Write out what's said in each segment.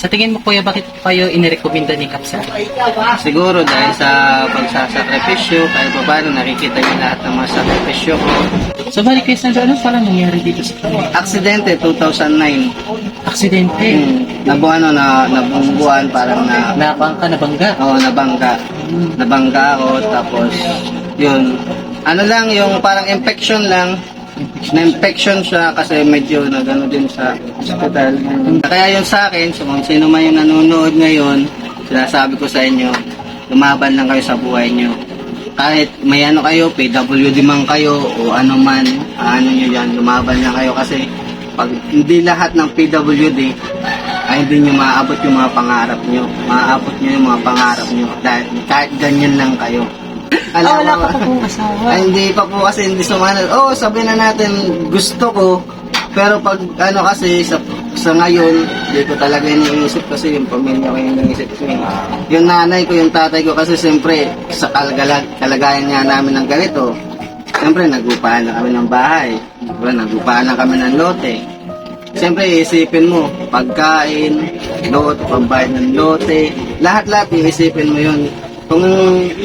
Sa tingin mo kuya, bakit kayo inirekomenda ni Kapsa? Siguro dahil sa pagsasakripisyo, kahit pa paano nakikita niyo lahat ng mga sakripisyo ko. So balik kuya Sandro, ano pala nangyari dito sa kanya? Aksidente 2009. Aksidente. Hmm. Nabu ano na nabungguan parang na Nabangka, nabangga. Oo, nabangga. Nabangga ako, tapos, yun. Ano lang, yung parang infection lang. Na-infection siya kasi medyo nagano din sa hospital. Kaya yun sa akin, so kung sino man yung nanonood ngayon, sinasabi ko sa inyo, lumaban lang kayo sa buhay nyo. Kahit may ano kayo, PWD man kayo, o ano man, ano nyo yan, lumaban lang kayo kasi pag hindi lahat ng PWD ay hindi nyo maaabot yung mga pangarap nyo. Maaabot nyo yung mga pangarap nyo dahil kahit ganyan lang kayo. Ah, wala mo- ka pa pong asawa. ay, hindi pa po kasi hindi sumanod. Oo, oh, sabi na natin, gusto ko. Pero pag ano kasi, sa, sa ngayon, hindi ko talaga iniisip kasi yung pamilya ko yung iniisip ko. Yung nanay ko, yung tatay ko kasi siyempre, sa kalagalag, kalagayan nga namin ng ganito, siyempre nagupahan na kami ng bahay. Diba, nagupahan na kami ng lote. Siyempre, iisipin mo, pagkain, lote, pambayad ng lote, lahat-lahat iisipin mo yun. Kung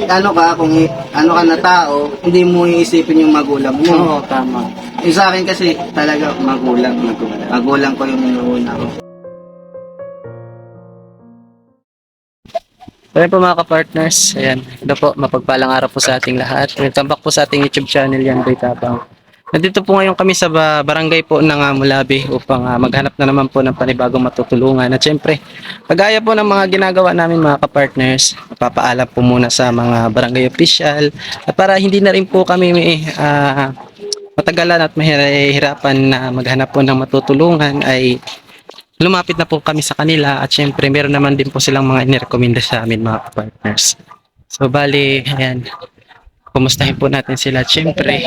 ano ka, kung ano ka na tao, hindi mo iisipin yung magulang mo. Oo, tama. Yung sa akin kasi talaga magulang, magulang. Magulang ko yung inuuna ko. Yun po mga ka-partners, ayan, ito po, mapagpalang araw po sa ating lahat. Welcome back po sa ating YouTube channel yan, Boy Tapang. Nandito po ngayon kami sa ba- barangay po ng uh, Mulabi upang ah, maghanap na naman po ng panibagong matutulungan. At syempre, kagaya po ng mga ginagawa namin mga ka-partners, papaalam po muna sa mga barangay official at para hindi na rin po kami ah, matagalan at mahirapan na maghanap po ng matutulungan ay lumapit na po kami sa kanila at syempre meron naman din po silang mga inirekomenda sa amin mga partners. So bali, ayan, kumustahin po natin sila at syempre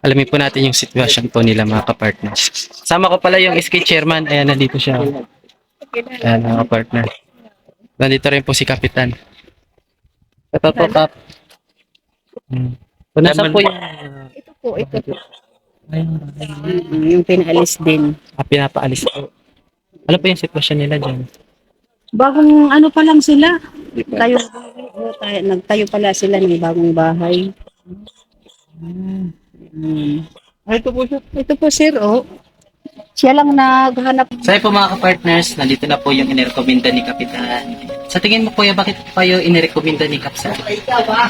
alamin po natin yung sitwasyon po nila mga kapartners. Sama ko pala yung SK chairman, ayan nandito siya. Ayan mga partner. Nandito rin po si Kapitan. Ito po Kap. Hmm. So, nasa po yung Ito po, ito po. Yung pinaalis din. ah, pinapaalis po. Ano po yung sitwasyon nila dyan? Bagong ano pa lang sila. Tayo, tayo, nagtayo pala sila ng bagong bahay. Hmm. Ay, ito po siya. Ito po sir, oh. Siya lang naghanap. So ayun po mga ka-partners, nandito na po yung inirekomenda ni Kapitan. Sa tingin mo kuya, bakit kayo inirekomenda ni Kapsa?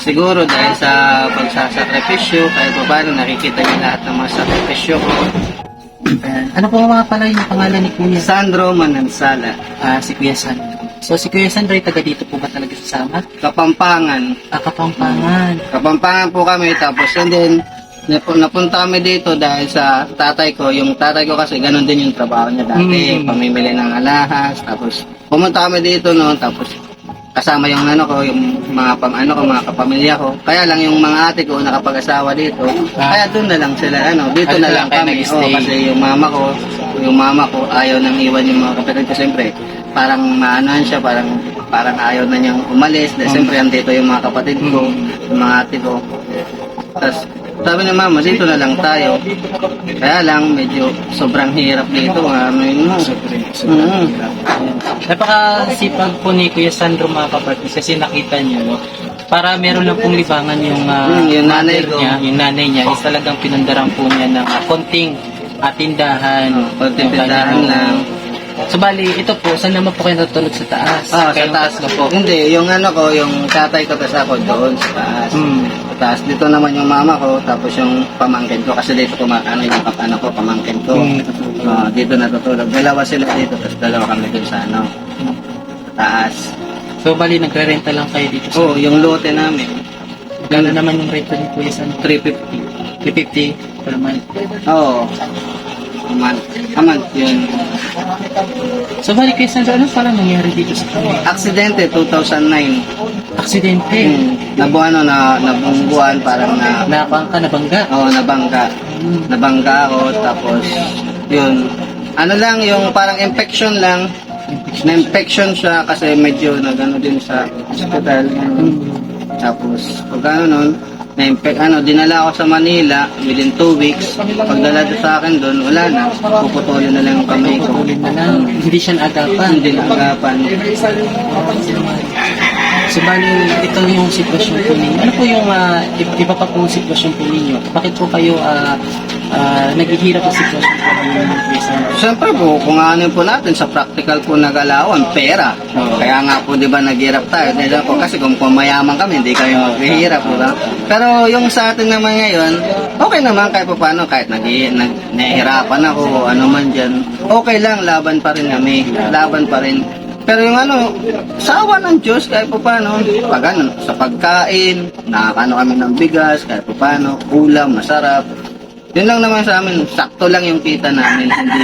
Siguro dahil sa pagsasakripisyo, kahit pa paano nakikita niyo lahat ng mga sakripisyo ko. Ano po mga pala yung pangalan ni Kuya? Sandro Manansala, Ah, si Kuya Sandro. So si Kuya Sandro ay taga dito po ba talaga sa Samat? Kapampangan. Ah, Kapampangan. Kapampangan po kami, tapos and then, napunta kami dito dahil sa tatay ko. Yung tatay ko kasi ganun din yung trabaho niya dati, Mm. pamimili ng alahas. Tapos pumunta kami dito noon, tapos kasama yung ano ko, yung mga pam, ano ko, mga kapamilya ko. Kaya lang yung mga ate ko nakapag-asawa dito. Ah. Kaya doon na lang sila, ano, dito Ah, na lang kayo kami. nag-stay. Oh, kasi yung mama ko, yung mama ko ayaw nang iwan yung mga kapatid ko siyempre. Parang maanohan siya, parang parang ayaw na niyang umalis. Dahil Mm. siyempre andito yung mga kapatid ko, yung mga ate ko. Tapos sabi ni mama, dito na lang tayo. Kaya lang, medyo sobrang hirap dito. Ano yun mo? Mm. Napakasipag po ni Kuya Sandro mga ka-partners kasi nakita niyo, no? Para meron lang pong libangan yung, Hmm, yung nanay ko. niya, yung nanay niya, is talagang pinundaran po niya ng ah, konting ah, tindahan. Konting Yung tindahan lang. So bali, ito po, saan naman po kayo natulog sa taas? Ah, sa taas tatlo po. Hindi, yung ano ko, yung tatay ko tapos ako doon sa taas. Hmm. Sa taas, dito naman yung mama ko, tapos yung pamangkin ko. Kasi dito kumakano yung kapano ko, pamangkin ko. Hmm. Ah, dito natutulog. Dalawa sila dito, tapos dalawa kami dun sa ano, sa taas. So bali, nagre-renta lang kayo dito sa... Oh, yung lote namin, Gano'n naman yung renta ni Kuya Sandro? 350. 350 per month. Oo. A month. A month yun. So bali, Kuya Sandro, ano pala nangyari dito sa kanya? Aksidente, 2009. Aksidente. Hmm. Nabu, ano, na, nabungguan, parang na, Nabangka, nabangga. Oo, nabangga. Nabangga ako, tapos, yun. Ano lang, yung parang infection lang. Na-infection siya kasi medyo nagano din sa hospital. Tapos, pag ano nun, na ano, dinala ako sa Manila within two weeks. Pagdala sa akin doon, wala na. Puputulin na lang yung kamay ko. Putulin na lang. Hindi siya naagapan. Hindi na agapan. So, bali, ito yung sitwasyon po ninyo. Ano po yung i- iba pa pong sitwasyon po ninyo? Bakit po kayo ah, ah, naghihirap sa sitwasyon po ng Kuya Siyempre po, kung ano po natin sa practical po nagalawan, pera. Kaya nga po, di ba, naghirap tayo. Dahil po kasi kung pumayaman kami, hindi kayo maghihirap, di ba? Pero yung sa atin naman ngayon, okay naman kahit pa paano, kahit nag, nag, nahihirapan ako, ano man dyan, okay lang, laban pa rin kami. Laban pa rin. Pero yung ano, sa awa ng Diyos, kahit pa paano, pag ano, sa pagkain, nakakano kami ng bigas, kahit pa paano, ulam, masarap. Yun lang naman sa amin, sakto lang yung kita namin, hindi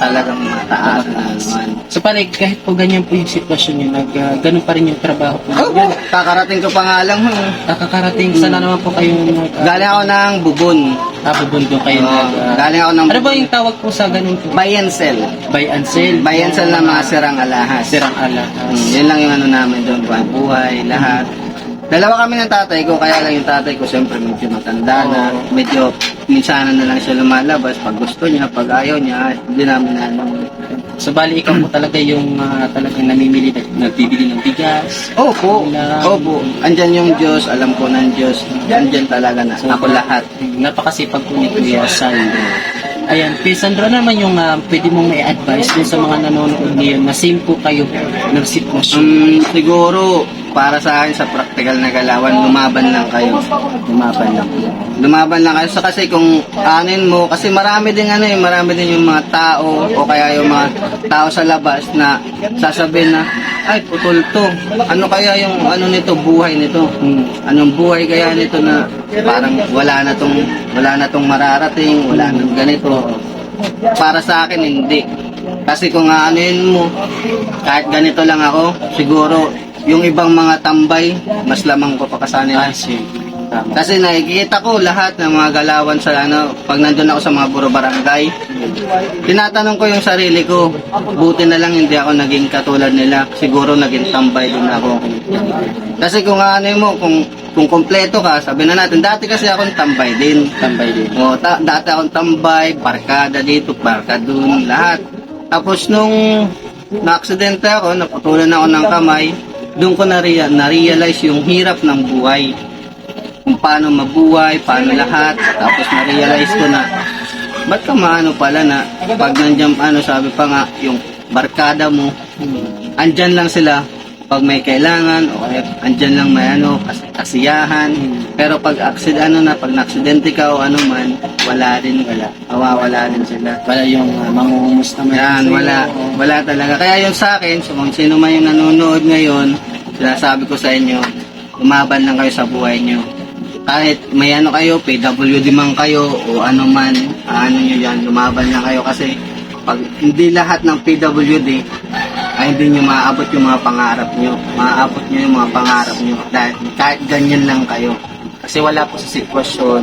talagang mataas na naman. So, pare, kahit po ganyan po yung sitwasyon nyo, nag, ah, ganun pa rin yung trabaho po. Oo, kakarating ko pa nga lang, hmm. Nakakarating, sana naman po kayo nag, uh, galing ako ng bubon. nabubundo kayo. Oo, nag, ah, galing ako ng ano ba yung tawag po sa ganun po? buy and sell. Buy and sell. Buy and sell ng mga sirang alahas. Sirang alahas. Hmm, yun lang yung ano namin doon, buhay, buhay, lahat. Dalawa kami ng tatay ko, kaya lang yung tatay ko siyempre medyo matanda na, medyo minsan na lang siya lumalabas pag gusto niya, pag ayaw niya, hindi namin na ano. So, bali, ikaw po talaga yung ah, talagang namimili, nag- nagbibili ng bigas. Opo, Ulam. opo. Andyan yung Diyos, alam ko ng Diyos. Andyan talaga na, ako lahat. Napakasipag po ni Kuya Sandro. Ayan, Kuya Sandro naman yung ah, pwede mong may advice dun sa mga nanonood ngayon na same po kayo ng sitwasyon. Um, siguro, para sa akin sa practical na galawan, lumaban lang kayo. Lumaban lang. Lumaban lang kayo. So, kasi kung anin mo, kasi marami din ano eh, marami din yung mga tao o kaya yung mga tao sa labas na sasabihin na, ay, putol to. Ano kaya yung ano nito, buhay nito? Hmm. Anong buhay kaya nito na parang wala na tong wala na tong mararating, wala nang ganito. Para sa akin hindi. Kasi kung aanuin mo, kahit ganito lang ako, siguro yung ibang mga tambay, mas lamang ko pa kasanila. Ah, sige. Tama. Kasi nakikita ko lahat ng mga galawan sa ano, pag nandun ako sa mga buro barangay, tinatanong ko yung sarili ko, buti na lang hindi ako naging katulad nila, siguro naging tambay din ako. Kasi kung ano mo, kung kung kompleto ka, sabi na natin, dati kasi ako tambay din. Tambay din. O, ta- dati akong tambay, barkada dito, barkada dun, lahat. Tapos nung na-aksidente ako, naputulan ako ng kamay, doon ko na-rea- na-realize yung hirap ng buhay. Kung paano mabuhay, paano lahat. Tapos na-realize ko na, ba't ka maano pala na pag nandiyan, ano sabi pa nga, yung barkada mo, andyan lang sila pag may kailangan o kaya andyan lang may ano, kas- kasiyahan. Pero pag aksid, ano na, pag na-aksidente ka o ano man, wala din, wala. Mawawala din sila. Wala yung uh, mangungumus naman. Yan, wala. Wala talaga. Kaya yung sa akin, so kung sino man yung nanonood ngayon, sinasabi ko sa inyo, lumaban lang kayo sa buhay nyo. Kahit may ano kayo, PWD man kayo, o ano man, ano nyo yan, lumaban lang kayo kasi pag hindi lahat ng PWD ay hindi nyo maaabot yung mga pangarap nyo. Maaabot nyo yung mga pangarap nyo dahil kahit ganyan lang kayo. Kasi wala po sa sitwasyon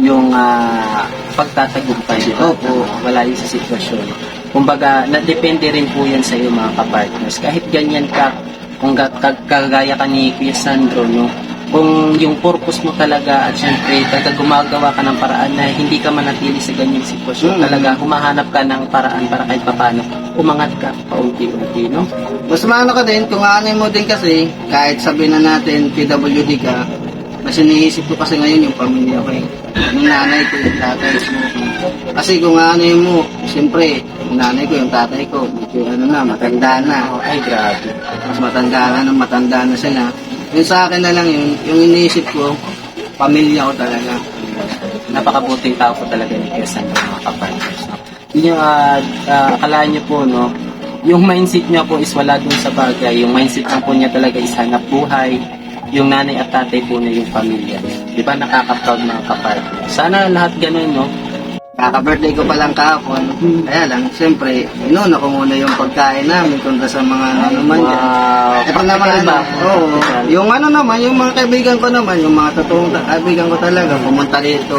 yung uh, pagtatagumpay. Ba? Opo. Wala yun sa sitwasyon. Kumbaga, nadepende rin po yan sa iyo mga kapartners. Kahit ganyan ka, kung ga- kag- kagaya ka ni Kuya Sandro, no? Kung yung purpose mo talaga at syempre talaga gumagawa ka ng paraan na hindi ka manatili sa ganyang sitwasyon Mm. talaga humahanap ka ng paraan para kahit papano umangat ka paunti-unti no Mas maano ka din, kung ano mo din kasi, kahit sabihin na natin PWD ka, mas iniisip ko kasi ngayon yung pamilya ko eh. Yung nanay ko, yung tatay ko. Kasi kung ano mo, siyempre, yung nanay ko, yung tatay ko, medyo ano na, matanda na. ay grabe Mas matanda na, matanda na sila. Yung sa akin na lang yun, yung iniisip ko, pamilya ko talaga. napakabuting tao po talaga ni Kuya Sandro mga. No? Yun yung uh, akalaan niyo po, no? Yung mindset niya po is wala dun sa bagay. Yung mindset lang po niya talaga is hanap buhay. Yung nanay at tatay po na yung pamilya. Di ba nakaka-proud mga kapartners? Sana lahat ganun, no? Kaka-birthday ko pa lang kahapon. Kaya lang, siyempre, inuna ko muna yung pagkain namin kontra sa mga ano naman dyan. Wow! Ito naman, Iba. oo. Yung ano naman, yung mga kaibigan ko naman, yung mga totoong kaibigan ko talaga, pumunta dito.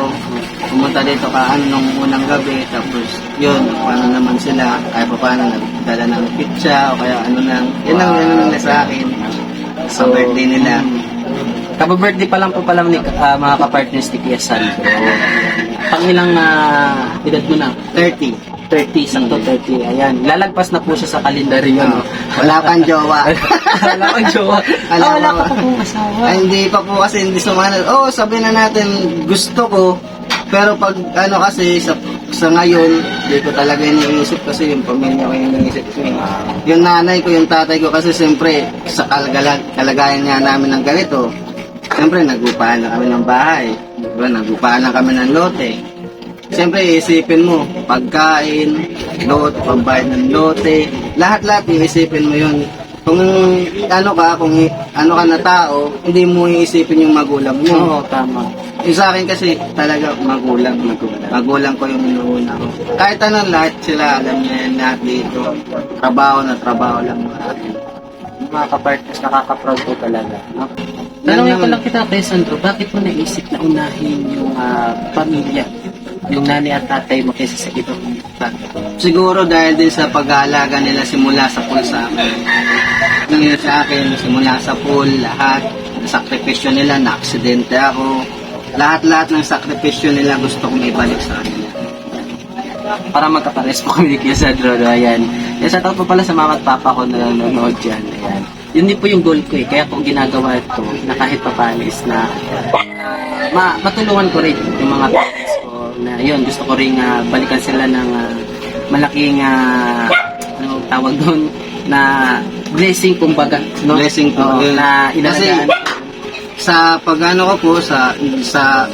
Pumunta dito ka ano nung unang gabi, tapos yun, paano naman sila, kaya pa paano nagdala ng pizza, o kaya ano nang, yun ang yun ang nila sa akin. Sa birthday nila. Kaba-birthday pa lang po pala ni ah, mga kapartners ni Kuya Sandro. Pang ilang ah, edad mo na? 30. 30, sakto 30. Ayan, lalagpas na po siya sa kalendaryo. No? Wala pang jowa. wala kang jowa. Wala Ah, wala pa. ka pa pong asawa. Ay, hindi pa po kasi hindi sumanod. Oo, oh, sabi na natin, gusto ko. Pero pag ano kasi, sa, sa ngayon, hindi ko talaga iniisip kasi yung pamilya ko yung iniisip ko. eh. Yung nanay ko, yung tatay ko kasi siyempre, sa kalagalan, kalagayan nga namin ng ganito, siyempre nagupahan na kami ng bahay. Diba, nagupahan na kami ng lote. Siyempre, isipin mo, pagkain, lote, pambayad ng lote, lahat-lahat iisipin mo yun. Kung ano ka, kung ano ka na tao, hindi mo iisipin yung magulang mo. Oo, tama. Yung sa akin kasi talaga magulang, magulang. Magulang ko yung inuuna ko. Kahit ano, lahat sila alam niya yan lahat dito. Trabaho na trabaho lang natin. Yung mga kapartners, nakaka-proud po talaga. No? Yan Tanungin ko lang kita, Kuya Sandro, bakit mo naisip na unahin yung ah, pamilya? Yung nanay at tatay mo kaysa sa ibang bagay? Siguro dahil din sa pag-aalaga nila simula sa pool sa akin. Nangyari sa akin, simula sa pool, lahat, sakripisyo nila, na-aksidente ako. Lahat-lahat ng sakripisyo nila gusto kong ibalik sa kanila. Para magkapares po kami ni Kuya Sandro, no? ayan. Kaya sa po pala sa mama at papa ko na nanonood dyan, ayan. Yun din po yung goal ko eh, kaya ko ginagawa ito na kahit papaano is na ma matulungan ko rin yung mga parents ko na yun, gusto ko rin ah, balikan sila ng ah, malaking ah, ano tawag doon na blessing kumbaga no Blessing po, Oo, na inalagaan sa pagano ko po sa sa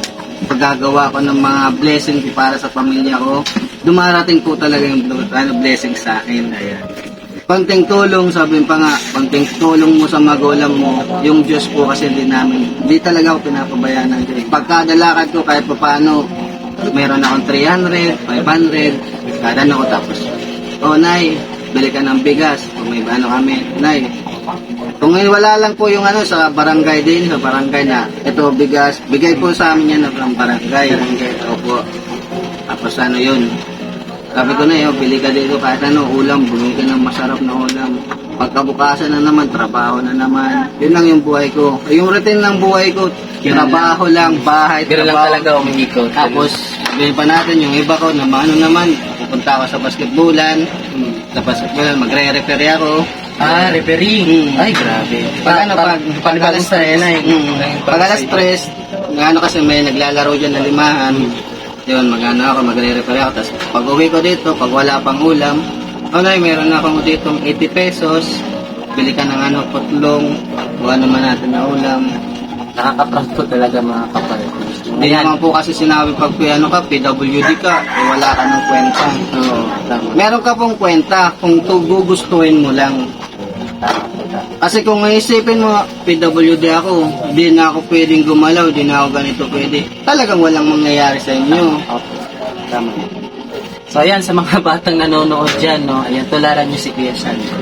paggagawa ko ng mga blessing ko para sa pamilya ko, dumarating po talaga yung ano, blessing sa akin. Ayan. Konting tulong, sabi pa nga, konting tulong mo sa magulang mo, yung Diyos po kasi hindi namin, hindi talaga ako pinapabayaan ng Diyos. Pagkada lakad ko kahit pa paano, meron akong 300, 500, kada ano ko tapos, oh Nay, bili ka ng bigas, kung may ano kami, Nay, kung wala lang po yung ano sa barangay din, sa barangay na ito bigas, bigay po sa amin yan ng barangay. Barangay, opo. Tapos ano yun, sabi ko na yun, bili ka dito kahit ano, ulam, bumili ka ng masarap na ulam. Pagkabukasan na naman, trabaho na naman. Yun lang yung buhay ko. Yung routine ng buhay ko, trabaho lang, bahay, pero lang trabaho. talaga umikot Tapos, sabihin pa natin, yung iba ko, na ano naman, pupunta ako sa basketballan, sa basketballan, magre-referee ako. ah referee Mm. ay grabe Pag ano, pag, pag alas stress stress, mm, pag alas stress, ano kasi may naglalaro dyan na limahan, yun, magano ako, magre-refer ako, tapos pag uwi ko dito, pag wala pang ulam, oh nay, meron ako dito 80 pesos, bili ka ng ano, putlong, o ano man natin na ulam. nakaka-proud po talaga mga kapartners Hindi naman po kasi sinabi pag ano ka, PWD ka, eh, wala ka ng kwenta. Oo, tama. Meron ka pong kwenta kung to gugustuhin mo lang. Kasi kung isipin mo, PWD ako, di na ako pwedeng gumalaw, di na ako ganito pwede. Talagang walang mangyayari sa inyo. Opo, tama. So ayan, sa mga batang nanonood dyan, no, ayan, tularan nyo si Kuya Sandro.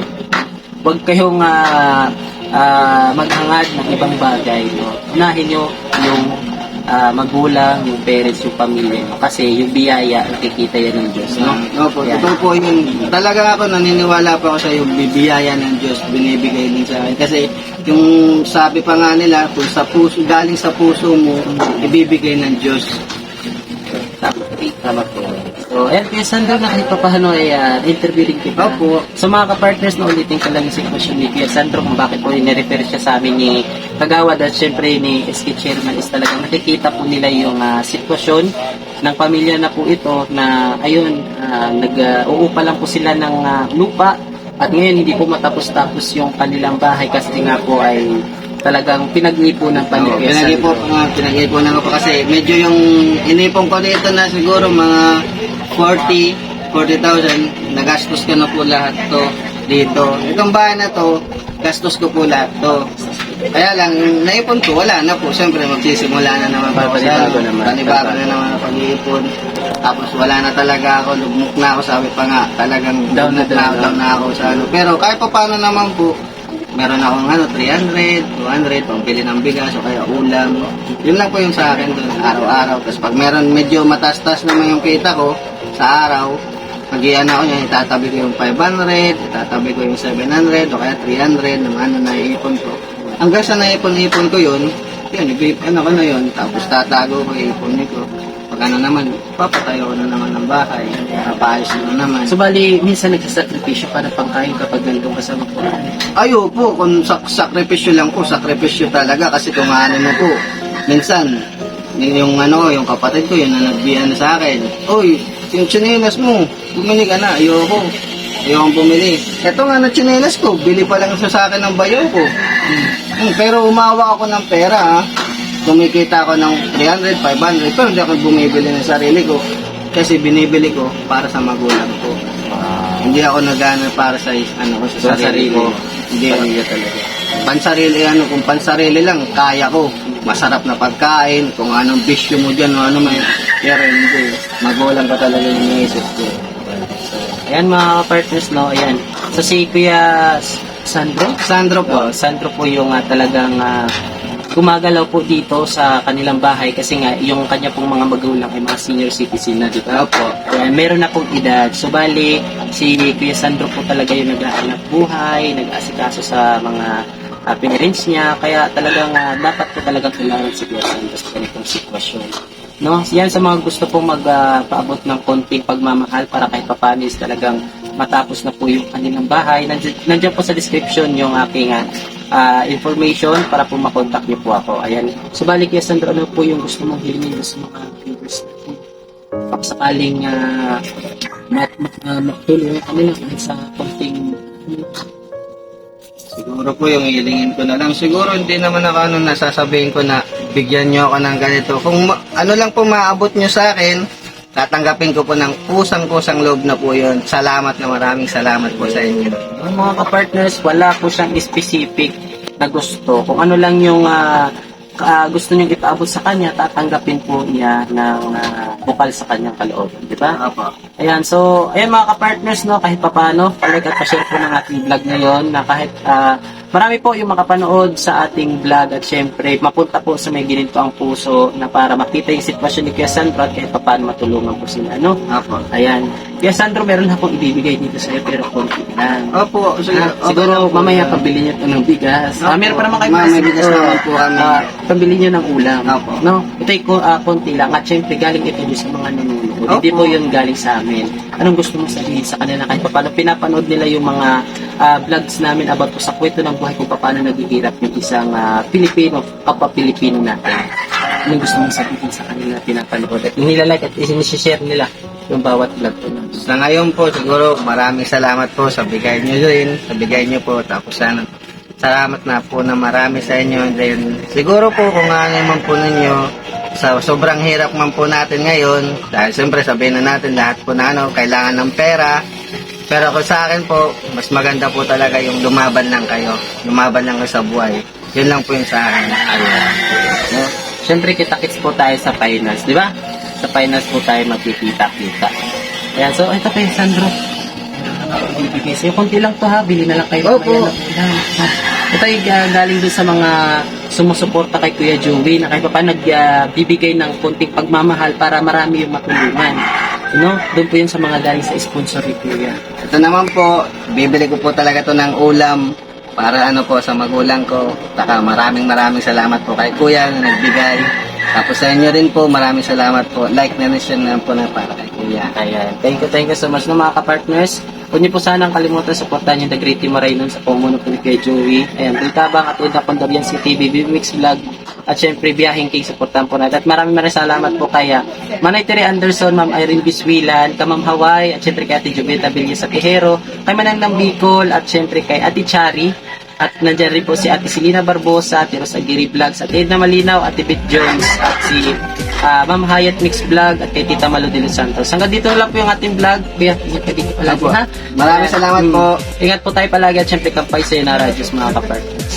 Huwag kayong ah, ah, maghangad ng ibang bagay, no. Unahin nyo yung ah, magulang, yung parents, yung pamilya nyo. Kasi yung biyaya, nakikita yan ng Diyos, no? No po, Yan. totoo po yun. Talaga ako naniniwala pa ako sa yung bibiyaya ng Diyos binibigay din sa akin. Kasi yung sabi pa nga nila, kung sa puso, galing sa puso mo, ibibigay ng Diyos. Tama, tama po. So, ayan, Kuya Sandro, na kahit pa ay ah, interview rin kita. Opo. So mga kapartners, na ulitin ko lang yung sitwasyon ni Kuya Sandro kung bakit po nirefer siya sa amin ni Kagawad at syempre ni SK Chairman is talagang nakikita po nila yung ah, sitwasyon ng pamilya na po ito na ayun, uh, nag-uupa lang po sila ng ah, lupa at ngayon hindi po matapos-tapos yung kanilang bahay kasi nga po ay talagang pinag-ipunan pa ni Kuya pinag-ipo, Sandro. nga, pinag-iponan ko pa kasi medyo yung inipon ko dito na siguro mga 40, 40,000, nagastos ko na po lahat to dito. Itong bahay na to, gastos ko po lahat to. Kaya lang, naipon ko, wala na po. Siyempre, magsisimula na naman sa- Panibago naman. Panibago na naman ang pag-iipon. Tapos wala na talaga ako, lugmok na ako, sabi pa nga, talagang Down na down, na, down na ako sa ano. Pero kahit pa paano naman po, meron akong ano, 300, 200, pambili ng bigas o kaya ulam. Yun lang po yung sa akin doon, araw-araw. Tapos pag meron medyo matastas naman yung kita ko sa araw, Magiyan ako niya, itatabi ko yung 500, itatabi ko yung 700, o kaya 300, ng ano na iipon ko. Hanggang sa naipon-ipon ko yun, yun, ano ko na yun, tapos tatago ko, ipunin ko. Pag ano naman, papatayo ko na naman ng bahay, papaayos na naman. So bali, minsan nagsasakripisyo para pangkain kapag nandun ka sa makuhaan. Ayo po, kung sak sakripisyo lang po, sakripisyo talaga kasi kung ano mo po, minsan, yung ano, yung kapatid ko, yun na nagbihan na sa akin. Uy, yung tsinelas mo, bumili ka na, ayoko. Ayoko bumili. Ito nga na tsinelas ko, bili pa lang sa akin ng bayaw ko. Hmm, pero umawa ako ng pera, ha. Kumikita ako ng 300, 500, pero hindi ako bumibili ng sarili ko. Kasi binibili ko para sa magulang ko. Hindi ako nagana para sa ano ko sa Sa sarili, sarili. ko. Hindi Pamilya talaga. pansarili ano kung pansarili lang kaya ko masarap na pagkain kung anong bisyo mo dyan ano may pero hindi magulang ka talaga yung naisip ko Ayan mga partners, no? Ayan. So si Kuya Sandro? Sandro po Po, Sandro po yung ah, talagang gumagalaw po dito sa kanilang bahay kasi nga yung kanya pong mga magulang ay mga senior citizen na, di ba? Opo. Ayan, meron na pong edad. So bali, si Kuya Sandro po talaga yung naghahanap buhay, nag-asikaso sa mga uh, parents niya. Kaya talagang ah, dapat po talagang kailangan si Kuya Sandro sa ganitong sitwasyon. No? Yan sa mga gusto pong magpaabot ng konting pagmamahal para kahit papaano is talagang matapos na po yung kanilang bahay. Nandiyan, nandiyan po sa description yung aking ah, ah, information para po makontak niyo po ako. Ayan. So balik yes, Sandro, ano po yung gusto mong hilingin sa mga viewers natin? Paksakaling uh, mat, mat, uh, matulong kami lang kahit sa konting siguro po yung hilingin ko na lang. Siguro hindi naman ako ano nasasabihin ko na bigyan nyo ako ng ganito. Kung ano lang po maabot nyo sa akin tatanggapin ko po ng kusang-kusang loob na po yun. Salamat na maraming salamat po sa inyo. Ang mga kapartners, wala po siyang specific na gusto. Kung ano lang yung ah, ka- gusto niyong ipaabot sa kanya, tatanggapin po niya ng ah, bukal sa kanyang kalooban. Di ba? Ayan, so, ayan mga kapartners, no, kahit papano, palike at pa-share po ng ating vlog ngayon na kahit ah, marami po yung makapanood sa ating vlog at syempre, mapunta po sa may gininto ang puso na para makita yung sitwasyon ni Kuya Sandro at kahit papano matulungan po sila, no? Ayan. Kuya Sandro, meron akong ibibigay dito sa'yo pero konti lang. Opo, sige, Ah, okay siguro lang po. mamaya pabili niyo ito ng bigas. Ah, Opo. meron pa naman kayo Ma'am, may bigas naman po kami. Ah, pabili niyo ng ulam. Opo. No? Ito ay ko- ah, konti lang. At syempre, galing ito doon sa mga nanonood. Hindi po yun galing sa amin. Anong gusto mo sabihin sa kanila kahit paano pinapanood nila yung mga ah, vlogs namin about po sa kwento ng buhay kung paano naghihirap yung isang ah, Pilipino, kapwa Pilipino natin. Anong gusto mong sabihin sa kanila pinapanood at nilalike at isinishare nila yung bawat vlog namin. Sa ngayon po, siguro maraming salamat po sa bigay nyo din, sa bigay nyo po. Tapos sana, salamat na po na marami sa inyo. And then, siguro po kung ano man po ninyo, sa sobrang hirap man po natin ngayon, dahil siyempre sabihin na natin lahat po na ano, kailangan ng pera. Pero kung sa akin po, mas maganda po talaga yung lumaban lang kayo. Lumaban lang kayo sa buhay. Yun lang po yung sa akin. Ayun. No? Siyempre, kita-kits po tayo sa finals, di ba? Sa finals po tayo magkikita-kita. Ayan, so ito kayo, Sandro. Bibigay sa'yo. Konti lang to ha, bili na lang kayo. Opo. Ito ay uh, galing din sa mga sumusuporta kay Kuya Joey na kahit pa nagbibigay ng konting pagmamahal para marami yung matulungan. No? Doon po yun sa mga galing sa sponsor ni Kuya. Ito naman po, bibili ko po talaga to ng ulam para ano po sa magulang ko. Taka maraming maraming salamat po kay kuya na nagbigay. Tapos sa inyo rin po, maraming salamat po. Like na siya na po na para kay kuya. Ayan. Thank you, thank you so much no, mga kapartners. Huwag niyo po sanang kalimutan supportahan yung The Great Team Marainon sa pumuno po ni Joey. Ayan, Tultabang at Uda Condorian City, BB Mix Vlog. At syempre, Biyahing King, supportahan po natin. At maraming maraming salamat po kaya Manay Tere Anderson, Ma'am Irene Biswilan, Kamam Hawaii, at syempre kay Ate Jubeta Villa sa Tijero, kay Manang ng Bicol, at syempre kay Ate Chari, at nandyan rin po si Ate Selena Barbosa, Ate Rosa Giri Vlogs, at Edna Malinaw, Ate Beth Jones, at si ah, Ma'am Hayat Mix Vlog, at kay Tita Malo de Los Santos. Hanggang dito lang po yung ating vlog. Kuya, ingat ka dito palagi, ha? Maraming salamat Mm. po. Ingat po tayo palagi at syempre kampay sa na Radios mga kapartners.